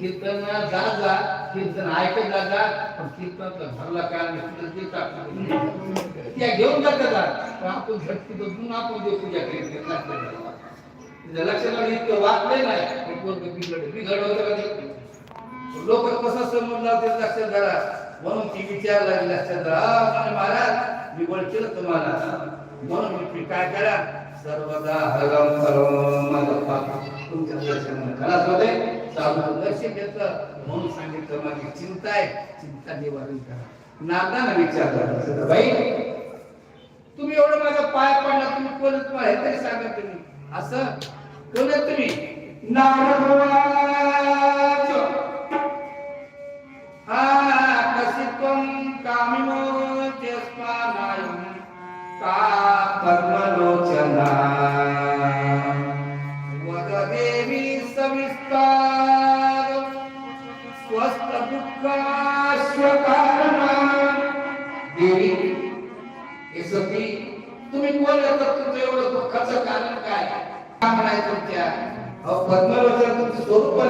कीर्तन जा जा कीर्तन ऐकत जा जा पण कीर्तन भरला काल कीर्तन त्या घेऊन जाता जा. पण आपण झटकी बदलून आपण देव पूजा केली लक्षात इतकं वाचले नाही. पण बिघड बिघड लोक कसं समजणार ते लक्षात धरा. म्हणून ती विचार लागली लक्षात धरा. महाराज मी वळतील तुम्हाला. म्हणून मी काय करा? सर्वदा हरम करो तुमच्या दर्शन खलास होते साधू दर्शन घेतलं म्हणून सांगितलं माझी चिंता आहे. चिंता निवारण करा. नाताना विचारलं बाई तुम्ही एवढं माझा पाय पडला तुम्ही कोण तुम्हाला हे तरी सांगा तुम्ही असं कोण तुम्ही नारदवाच आकर्षित्वं कामिनो चस्मानायं का कर्मलोचना सविस्तार स्वस्त दुःखास्य कारणा देवी हे सती तुम्ही कोण येतात तुमचं एवढं दुःखाचं कारण काय? काय म्हणायचं तुमच्या? अहो पद्मलोचन तुमचं स्वरूप